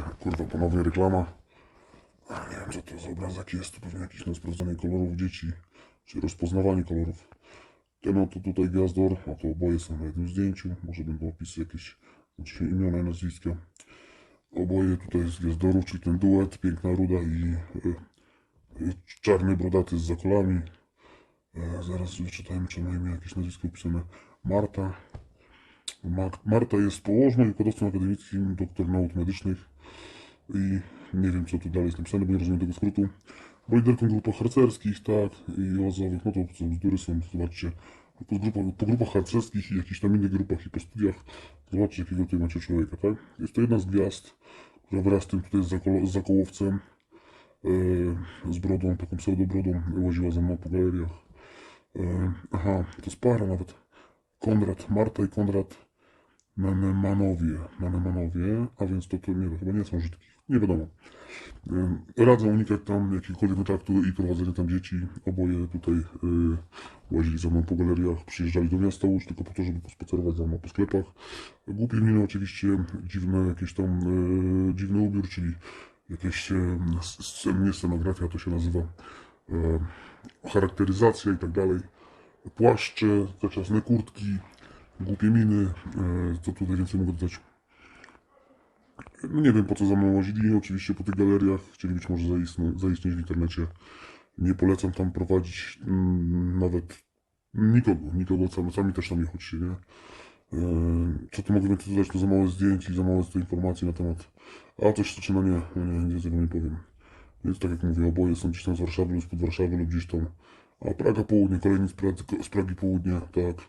Kurwa, ponownie reklama. Nie wiem, co to za obrazek jest. To pewnie jakiś na kolorów dzieci, czy rozpoznawanie kolorów. Ten oto tutaj gwiazdor, a to oboje są na jednym zdjęciu. Może będą opisy jakieś, znaczy imiona i nazwiska. Oboje tutaj z gwiazdoru, czyli ten duet, piękna ruda i y, y, czarny brodaty z zakolami. E, zaraz wyczytajmy, czy ma imię jakieś nazwisko opisane. Marta. Ma- Marta jest położną i wykładowcą akademickim, doktor nauk medycznych i nie wiem co tu dalej jest napisane, bo nie rozumiem tego skrótu. Bo liderką grup harcerskich, tak, i ozowych, no to co bzdury są, zobaczcie. Po grupach, po grupach harcerskich i jakichś tam innych grupach i po studiach, zobaczcie jakiego tutaj macie człowieka, tak. Jest to jedna z gwiazd, która wraz z tym tutaj z, z zakołowcem, e, z brodą, taką pseudobrodą, łaziła ze mną po galeriach. E, aha, to jest para nawet. Konrad, Marta i Konrad Manemanowie, Manemanowie, a więc to, to nie chyba nie są Żydki, nie wiadomo. Radzę unikać tam jakiegokolwiek kontaktu i prowadzenia tam dzieci. Oboje tutaj y, łazili za mną po galeriach, przyjeżdżali do miasta Łódź tylko po to, żeby pospacerować za mną po sklepach. Głupie miny oczywiście, dziwne jakieś tam, y, dziwny ubiór, czyli jakieś, y, scen, nie scenografia to się nazywa, y, charakteryzacja i tak dalej. Płaszcze, zaczasne kurtki, głupie miny, e, co tutaj więcej mogę dodać. No nie wiem po co za mną łazili, oczywiście po tych galeriach, chcieli być może zaistno, zaistnieć w internecie. Nie polecam tam prowadzić mm, nawet nikogo, nikogo, sami, sami też tam nie chodźcie, nie? E, Co tu mogę więcej dodać, to za mało zdjęć i za mało informacji na temat. A coś co czy no nie, no nie, nic tego nie powiem. Więc tak jak mówię, oboje są gdzieś tam z Warszawy lub spod Warszawy lub gdzieś tam. A Praga Południe, kolejny z Pragi, z Pragi tak.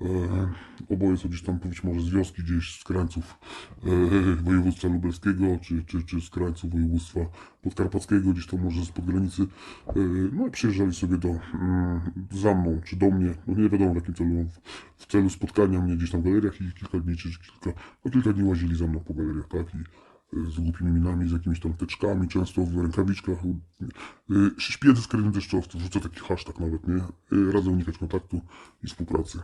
E, oboje są gdzieś tam być może z wioski, gdzieś z krańców e, województwa lubelskiego, czy, czy, czy z krańców województwa podkarpackiego, gdzieś tam może spod granicy. E, no i przyjeżdżali sobie do, mm, za mną, czy do mnie, no nie wiadomo w jakim celu, w, celu spotkania mnie gdzieś tam w galeriach i kilka dni, czy kilka, no kilka dni łazili za mną po galeriach, tak, i z głupimi minami, z jakimiś tam teczkami, często w rękawiczkach. Śpię z kredy deszczowców, rzucę taki hashtag nawet, nie? Radzę unikać kontaktu i współpracy.